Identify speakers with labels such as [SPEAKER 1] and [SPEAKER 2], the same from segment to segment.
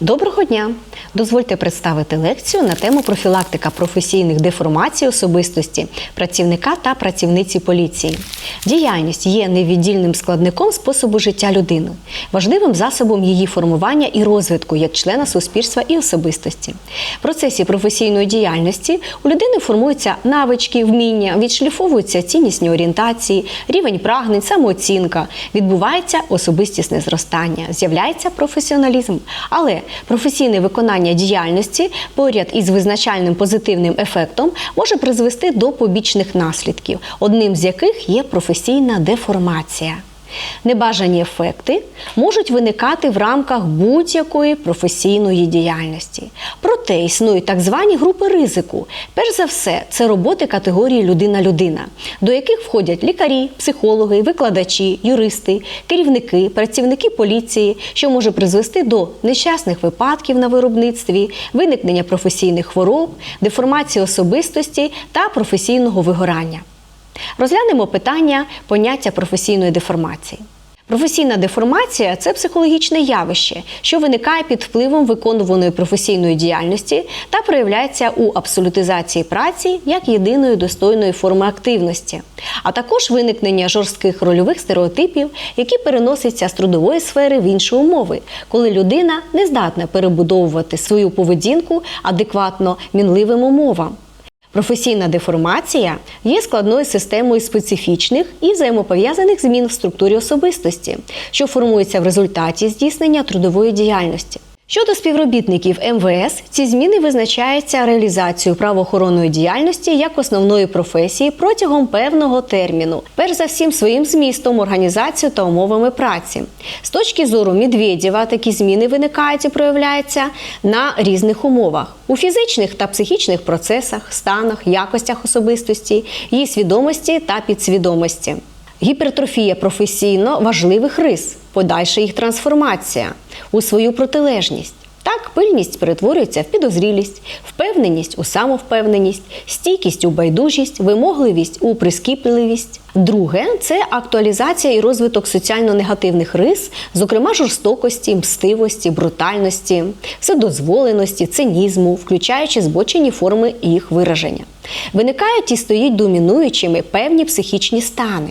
[SPEAKER 1] Доброго дня! Дозвольте представити лекцію на тему профілактика професійних деформацій особистості працівника та працівниці поліції. Діяльність є невіддільним складником способу життя людини, важливим засобом її формування і розвитку як члена суспільства і особистості. В процесі професійної діяльності у людини формуються навички, вміння, відшліфовуються ціннісні орієнтації, рівень прагнень, самооцінка, відбувається особистісне зростання, з'являється професіоналізм. Але професійне виконання діяльності поряд із визначальним позитивним ефектом може призвести до побічних наслідків, одним з яких є професійна деформація. Небажані ефекти можуть виникати в рамках будь-якої професійної діяльності. Проте існують так звані групи ризику. Перш за все, це роботи категорії людина-людина, до яких входять лікарі, психологи, викладачі, юристи, керівники, працівники поліції, що може призвести до нещасних випадків на виробництві, виникнення професійних хвороб, деформації особистості та професійного вигорання. Розглянемо питання поняття професійної деформації. Професійна деформація це психологічне явище, що виникає під впливом виконуваної професійної діяльності та проявляється у абсолютизації праці як єдиної достойної форми активності, а також виникнення жорстких рольових стереотипів, які переносяться з трудової сфери в інші умови, коли людина не здатна перебудовувати свою поведінку адекватно мінливим умовам. Професійна деформація є складною системою специфічних і взаємопов'язаних змін в структурі особистості, що формується в результаті здійснення трудової діяльності. Щодо співробітників МВС, ці зміни визначаються реалізацією правоохоронної діяльності як основної професії протягом певного терміну, перш за всім своїм змістом, організацією та умовами праці. З точки зору Медведєва, такі зміни виникають і проявляються на різних умовах у фізичних та психічних процесах, станах, якостях особистості, її свідомості та підсвідомості. Гіпертрофія професійно важливих рис, подальша їх трансформація у свою протилежність. Так, пильність перетворюється в підозрілість, впевненість у самовпевненість, стійкість у байдужість, вимогливість у прискіпливість. Друге це актуалізація і розвиток соціально-негативних рис, зокрема жорстокості, мстивості, брутальності, вседозволеності, цинізму, включаючи збочені форми їх вираження. Виникають і стоїть домінуючими певні психічні стани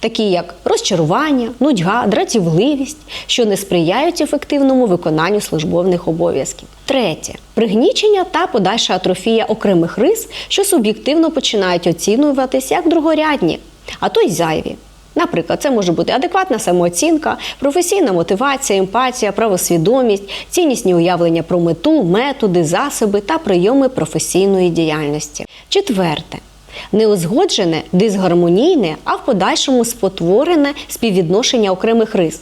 [SPEAKER 1] такі як розчарування, нудьга, дратівливість, що не сприяють ефективному виконанню службових обов'язків. Третє пригнічення та подальша атрофія окремих рис, що суб'єктивно починають оцінюватись як другорядні, а то й зайві. Наприклад, це може бути адекватна самооцінка, професійна мотивація, емпатія, правосвідомість, ціннісні уявлення про мету, методи, засоби та прийоми професійної діяльності. Четверте неузгоджене, дисгармонійне, а в подальшому спотворене співвідношення окремих рис,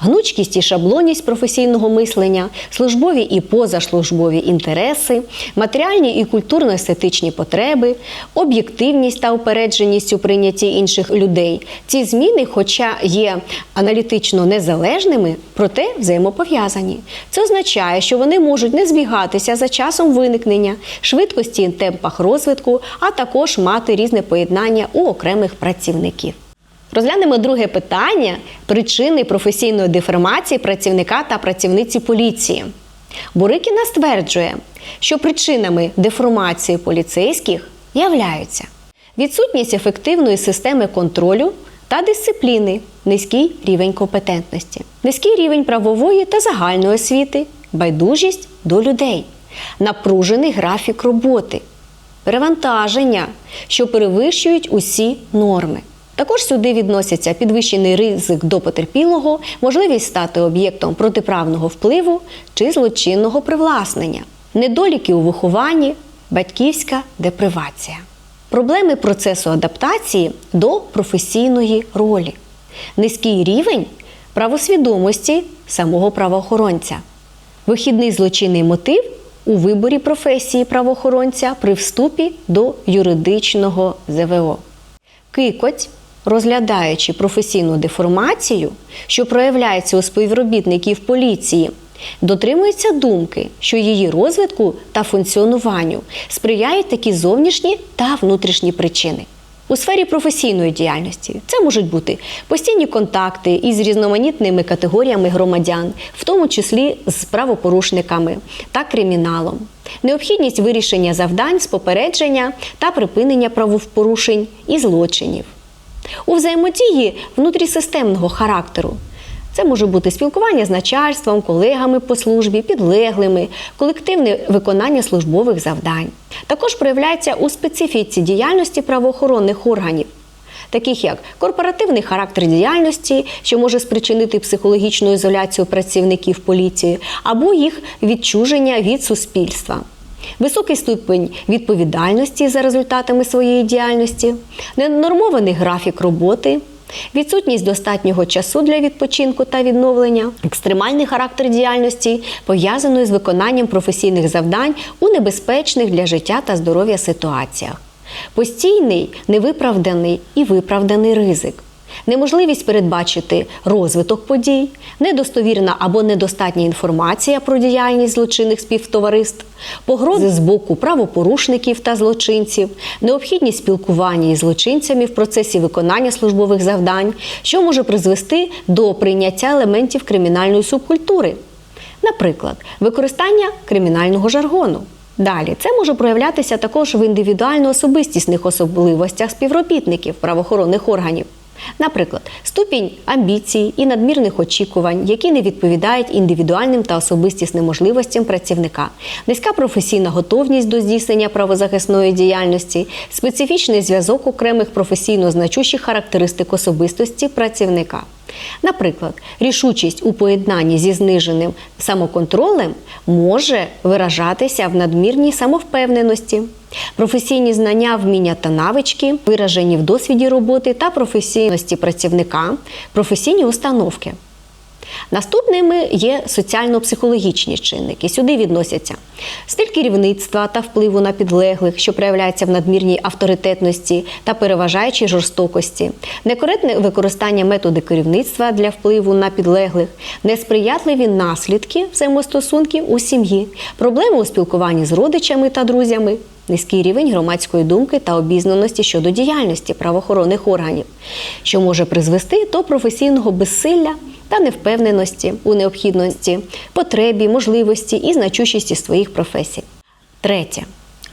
[SPEAKER 1] гнучкість і шаблонність професійного мислення, службові і позаслужбові інтереси, матеріальні і культурно-естетичні потреби, об'єктивність та упередженість у прийнятті інших людей. Ці зміни, хоча є аналітично незалежними, проте взаємопов'язані. Це означає, що вони можуть не збігатися за часом виникнення, швидкості і темпах розвитку, а також мати різне поєднання у окремих працівників. Розглянемо друге питання причини професійної деформації працівника та працівниці поліції. Бурикіна стверджує, що причинами деформації поліцейських являються відсутність ефективної системи контролю та дисципліни, низький рівень компетентності, низький рівень правової та загальної освіти, байдужість до людей, напружений графік роботи, перевантаження, що перевищують усі норми. Також сюди відносяться підвищений ризик до потерпілого, можливість стати об'єктом протиправного впливу чи злочинного привласнення, недоліки у вихованні, батьківська депривація, проблеми процесу адаптації до професійної ролі, низький рівень правосвідомості самого правоохоронця, вихідний злочинний мотив у виборі професії правоохоронця при вступі до юридичного ЗВО. Кикоть розглядаючи професійну деформацію, що проявляється у співробітників поліції, дотримується думки, що її розвитку та функціонуванню сприяють такі зовнішні та внутрішні причини. У сфері професійної діяльності це можуть бути постійні контакти із різноманітними категоріями громадян, в тому числі з правопорушниками та криміналом, необхідність вирішення завдань з попередження та припинення правопорушень і злочинів. У взаємодії внутрісистемного характеру це може бути спілкування з начальством, колегами по службі, підлеглими, колективне виконання службових завдань. Також проявляється у специфіці діяльності правоохоронних органів, таких як корпоративний характер діяльності, що може спричинити психологічну ізоляцію працівників поліції, або їх відчуження від суспільства. Високий ступень відповідальності за результатами своєї діяльності, ненормований графік роботи, відсутність достатнього часу для відпочинку та відновлення, екстремальний характер діяльності, пов'язаної з виконанням професійних завдань у небезпечних для життя та здоров'я ситуаціях, постійний, невиправданий і виправданий ризик. Неможливість передбачити розвиток подій, недостовірна або недостатня інформація про діяльність злочинних співтовариств, погрози з боку правопорушників та злочинців, необхідність спілкування із злочинцями в процесі виконання службових завдань, що може призвести до прийняття елементів кримінальної субкультури, наприклад, використання кримінального жаргону. Далі це може проявлятися також в індивідуально-особистісних особливостях співробітників правоохоронних органів. Наприклад, ступінь амбіцій і надмірних очікувань, які не відповідають індивідуальним та особистісним можливостям працівника, низька професійна готовність до здійснення правозахисної діяльності, специфічний зв'язок окремих професійно значущих характеристик особистості працівника. Наприклад, рішучість у поєднанні зі зниженим самоконтролем може виражатися в надмірній самовпевненості. Професійні знання, вміння та навички, виражені в досвіді роботи та професійності працівника, професійні установки. Наступними є соціально-психологічні чинники. Сюди відносяться стиль керівництва та впливу на підлеглих, що проявляється в надмірній авторитетності та переважаючій жорстокості, некоректне використання методи керівництва для впливу на підлеглих, несприятливі наслідки взаємостосунків у сім'ї, проблеми у спілкуванні з родичами та друзями. Низький рівень громадської думки та обізнаності щодо діяльності правоохоронних органів, що може призвести до професійного безсилля та невпевненості у необхідності, потребі, можливості і значущості своїх професій. Третє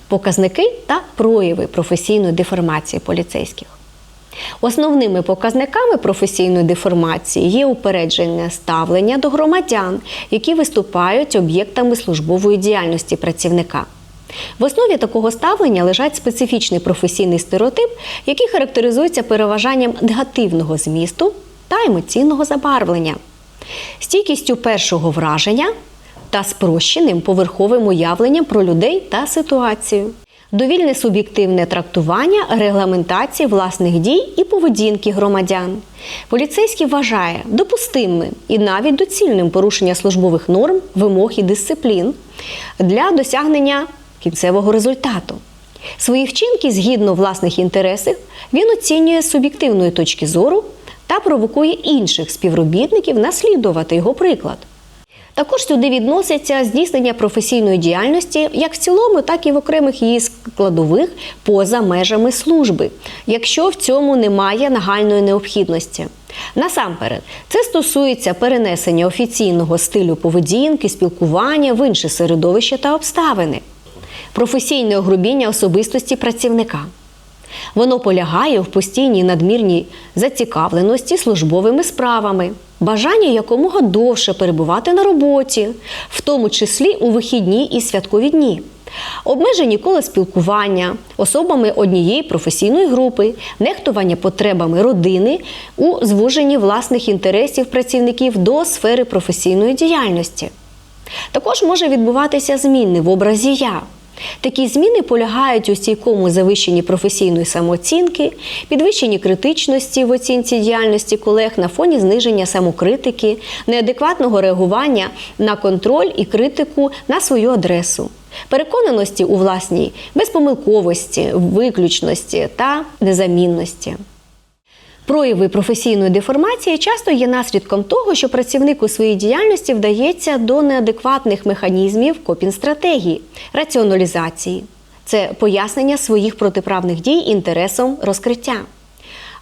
[SPEAKER 1] показники та прояви професійної деформації поліцейських. Основними показниками професійної деформації є упереджене ставлення до громадян, які виступають об'єктами службової діяльності працівника. В основі такого ставлення лежать специфічний професійний стереотип, який характеризується переважанням негативного змісту та емоційного забарвлення, стійкістю першого враження та спрощеним поверховим уявленням про людей та ситуацію. Довільне суб'єктивне трактування регламентації власних дій і поведінки громадян. Поліцейський вважає допустимим і навіть доцільним порушення службових норм, вимог і дисциплін для досягнення кінцевого результату. Свої вчинки згідно власних інтересів він оцінює з суб'єктивної точки зору та провокує інших співробітників наслідувати його приклад. Також сюди відносяться здійснення професійної діяльності як в цілому, так і в окремих її складових поза межами служби, якщо в цьому немає нагальної необхідності. Насамперед, це стосується перенесення офіційного стилю поведінки, спілкування в інше середовище та обставини, професійне огрубіння особистості працівника. Воно полягає в постійній надмірній зацікавленості службовими справами, бажання якомога довше перебувати на роботі, в тому числі у вихідні і святкові дні. Обмежені коло спілкування особами однієї професійної групи, нехтування потребами родини у звуженні власних інтересів працівників до сфери професійної діяльності. Також може відбуватися зміни в образі я. Такі зміни полягають у стійкому завищенні професійної самооцінки, підвищенні критичності в оцінці діяльності колег на фоні зниження самокритики, неадекватного реагування на контроль і критику на свою адресу, переконаності у власній безпомилковості, виключності та незамінності. Прояви професійної деформації часто є наслідком того, що працівник у своїй діяльності вдається до неадекватних механізмів копінг-стратегії, раціоналізації. це пояснення своїх протиправних дій інтересом розкриття.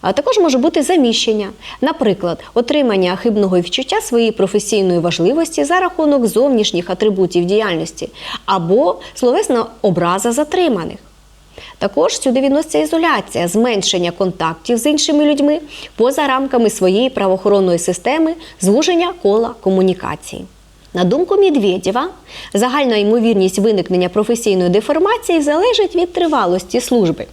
[SPEAKER 1] А також може бути заміщення, наприклад, отримання хибного відчуття своєї професійної важливості за рахунок зовнішніх атрибутів діяльності або словесна образа затриманих. Також сюди відноситься ізоляція, зменшення контактів з іншими людьми поза рамками своєї правоохоронної системи, звуження кола комунікації. На думку Медведєва, загальна ймовірність виникнення професійної деформації залежить від тривалості служби.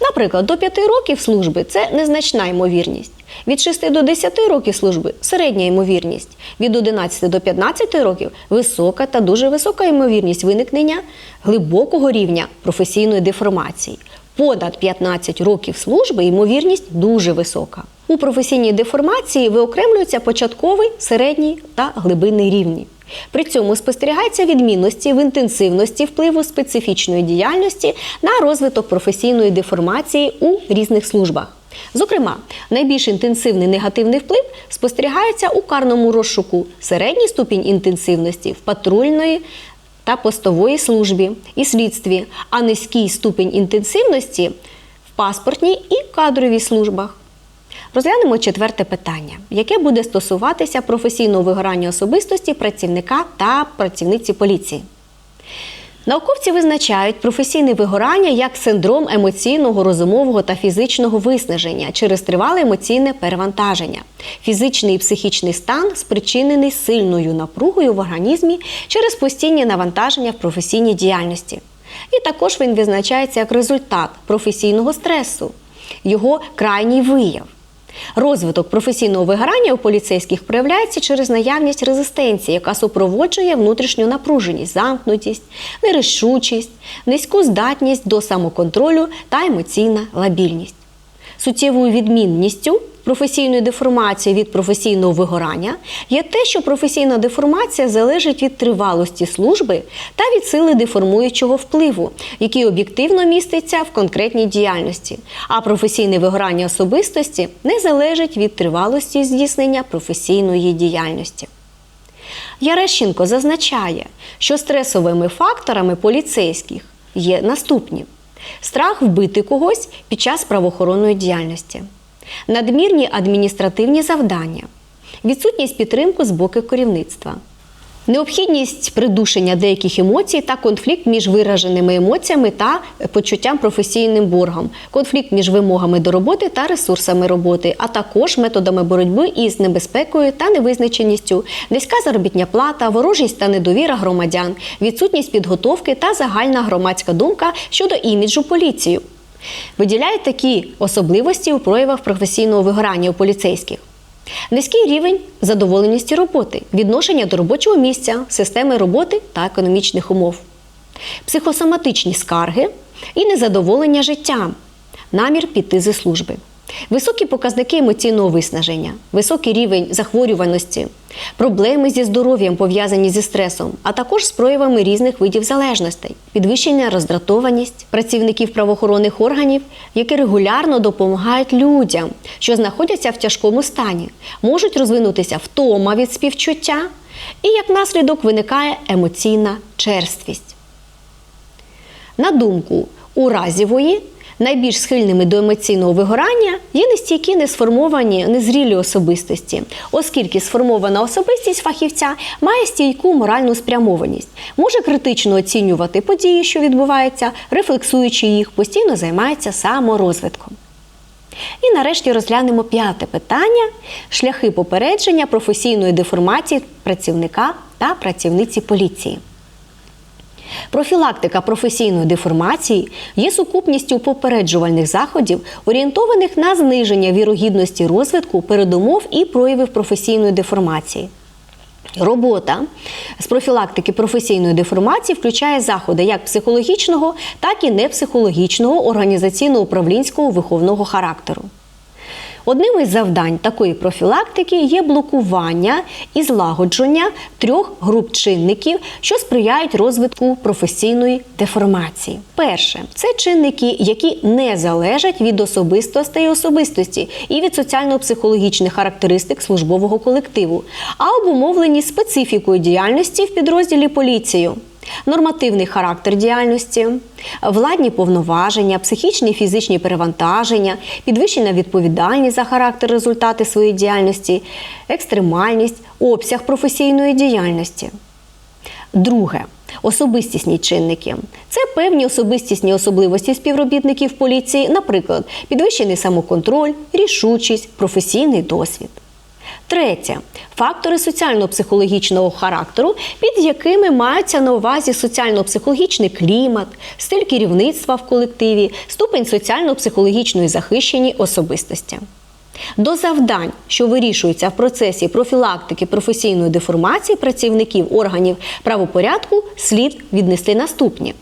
[SPEAKER 1] Наприклад, до 5 років служби це незначна ймовірність. Від 6 до 10 років служби середня ймовірність. Від 11 до 15 років висока та дуже висока ймовірність виникнення глибокого рівня професійної деформації. Понад 15 років служби ймовірність дуже висока. У професійній деформації виокремлюються початковий, середній та глибинний рівні. При цьому спостерігаються відмінності в інтенсивності впливу специфічної діяльності на розвиток професійної деформації у різних службах. Зокрема, найбільш інтенсивний негативний вплив спостерігається у карному розшуку, середній ступінь інтенсивності в патрульної та постової службі і слідстві, а низький ступінь інтенсивності в паспортній і кадровій службах. Розглянемо четверте питання, яке буде стосуватися професійного вигорання особистості працівника та працівниці поліції. Науковці визначають професійне вигорання як синдром емоційного, розумового та фізичного виснаження через тривале емоційне перевантаження, фізичний і психічний стан, спричинений сильною напругою в організмі через постійні навантаження в професійній діяльності. І також він визначається як результат професійного стресу, його крайній вияв. Розвиток професійного вигорання у поліцейських проявляється через наявність резистенції, яка супроводжує внутрішню напруженість, замкнутість, нерішучість, низьку здатність до самоконтролю та емоційна лабільність. Суттєвою відмінністю професійної деформації від професійного вигорання є те, що професійна деформація залежить від тривалості служби та від сили деформуючого впливу, який об'єктивно міститься в конкретній діяльності. А професійне вигорання особистості не залежить від тривалості здійснення професійної діяльності. Ярещенко зазначає, що стресовими факторами поліцейських є наступні: страх вбити когось під час правоохоронної діяльності, надмірні адміністративні завдання, відсутність підтримки з боку керівництва. Необхідність придушення деяких емоцій та конфлікт між вираженими емоціями та почуттям професійним боргом, конфлікт між вимогами до роботи та ресурсами роботи, а також методами боротьби із небезпекою та невизначеністю, низька заробітня плата, ворожість та недовіра громадян, відсутність підготовки та загальна громадська думка щодо іміджу поліції. Виділяють такі особливості у проявах професійного вигорання у поліцейських. Низький рівень задоволеності роботи, відношення до робочого місця, системи роботи та економічних умов, психосоматичні скарги і незадоволення життям, намір піти зі служби, високі показники емоційного виснаження, високий рівень захворюваності, проблеми зі здоров'ям пов'язані зі стресом, а також з проявами різних видів залежностей, підвищення роздратованість працівників правоохоронних органів, які регулярно допомагають людям, що знаходяться в тяжкому стані, можуть розвинутися втома від співчуття, і як наслідок виникає емоційна черствість. На думку Уразівої, найбільш схильними до емоційного вигорання є нестійкі несформовані, незрілі особистості, оскільки сформована особистість фахівця має стійку моральну спрямованість, може критично оцінювати події, що відбуваються, рефлексуючи їх, постійно займається саморозвитком. І нарешті розглянемо п'яте питання: шляхи попередження професійної деформації працівника та працівниці поліції. Профілактика професійної деформації є сукупністю попереджувальних заходів, орієнтованих на зниження вірогідності розвитку передумов і проявів професійної деформації. Робота з профілактики професійної деформації включає заходи як психологічного, так і непсихологічного організаційно-управлінського виховного характеру. Одним із завдань такої профілактики є блокування і злагодження трьох груп чинників, що сприяють розвитку професійної деформації. Перше це чинники, які не залежать від особистостей особистості і від соціально-психологічних характеристик службового колективу, а обумовлені специфікою діяльності в підрозділі поліцію. Нормативний характер діяльності, владні повноваження, психічні і фізичні перевантаження, підвищена відповідальність за характер результати своєї діяльності, екстремальність, обсяг професійної діяльності. Друге особистісні чинники. Це певні особистісні особливості співробітників поліції, наприклад, підвищений самоконтроль, рішучість, професійний досвід. Третє фактори соціально-психологічного характеру, під якими маються на увазі соціально-психологічний клімат, стиль керівництва в колективі, ступень соціально-психологічної захищені особистості. До завдань, що вирішуються в процесі профілактики професійної деформації працівників органів правопорядку, слід віднести наступні.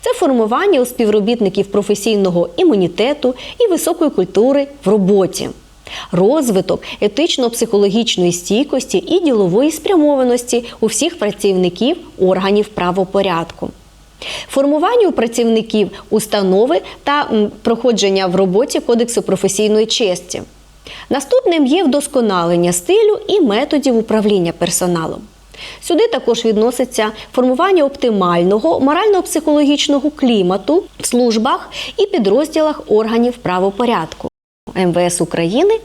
[SPEAKER 1] Це формування у співробітників професійного імунітету і високої культури в роботі, розвиток етично-психологічної стійкості і ділової спрямованості у всіх працівників органів правопорядку. Формування у працівників установи та проходження в роботі Кодексу професійної честі. Наступним є вдосконалення стилю і методів управління персоналом. Сюди також відноситься формування оптимального морально-психологічного клімату в службах і підрозділах органів правопорядку. МВС України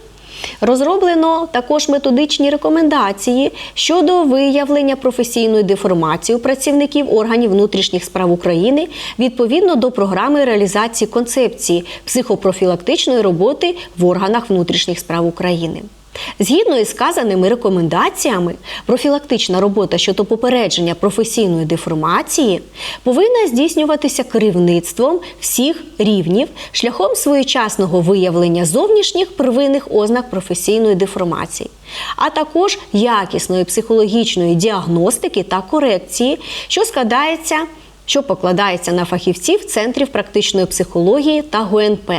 [SPEAKER 1] Розроблено також методичні рекомендації щодо виявлення професійної деформації у працівників органів внутрішніх справ України відповідно до програми реалізації концепції психопрофілактичної роботи в органах внутрішніх справ України. Згідно із сказаними рекомендаціями, профілактична робота щодо попередження професійної деформації повинна здійснюватися керівництвом всіх рівнів шляхом своєчасного виявлення зовнішніх первинних ознак професійної деформації, а також якісної психологічної діагностики та корекції, що складається. Що покладається на фахівців центрів практичної психології та ГУНП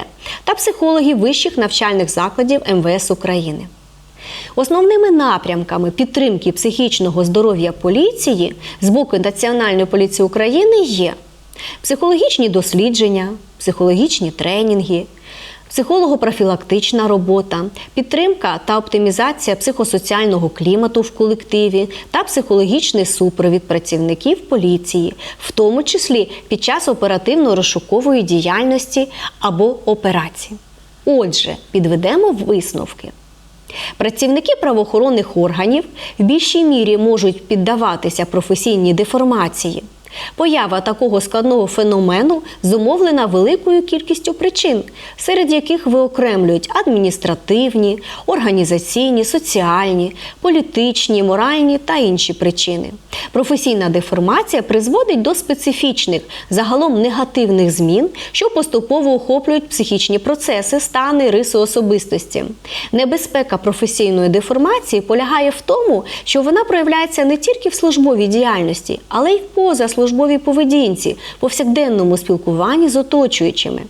[SPEAKER 1] та психологів вищих навчальних закладів МВС України. Основними напрямками підтримки психічного здоров'я поліції з боку Національної поліції України є психологічні дослідження, психологічні тренінги, психолого-профілактична робота, підтримка та оптимізація психосоціального клімату в колективі та психологічний супровід працівників поліції, в тому числі під час оперативно-розшукової діяльності або операцій. Отже, підведемо висновки. Працівники правоохоронних органів в більшій мірі можуть піддаватися професійній деформації. Поява такого складного феномену зумовлена великою кількістю причин, серед яких виокремлюють адміністративні, організаційні, соціальні, політичні, моральні та інші причини. Професійна деформація призводить до специфічних, загалом негативних змін, що поступово охоплюють психічні процеси, стани, риси особистості. Небезпека професійної деформації полягає в тому, що вона проявляється не тільки в службовій діяльності, але й в позаслужбовій поведінці, повсякденному спілкуванні з оточуючими.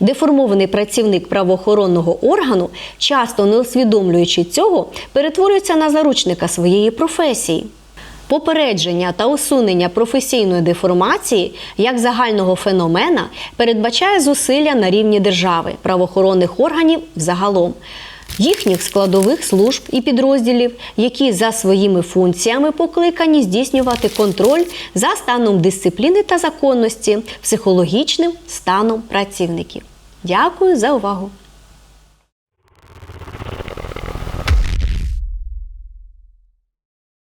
[SPEAKER 1] Деформований працівник правоохоронного органу, часто не усвідомлюючи цього, перетворюється на заручника своєї професії. Попередження та усунення професійної деформації як загального феномена передбачає зусилля на рівні держави, правоохоронних органів взагалом, їхніх складових служб і підрозділів, які за своїми функціями покликані здійснювати контроль за станом дисципліни та законності, психологічним станом працівників. Дякую за увагу!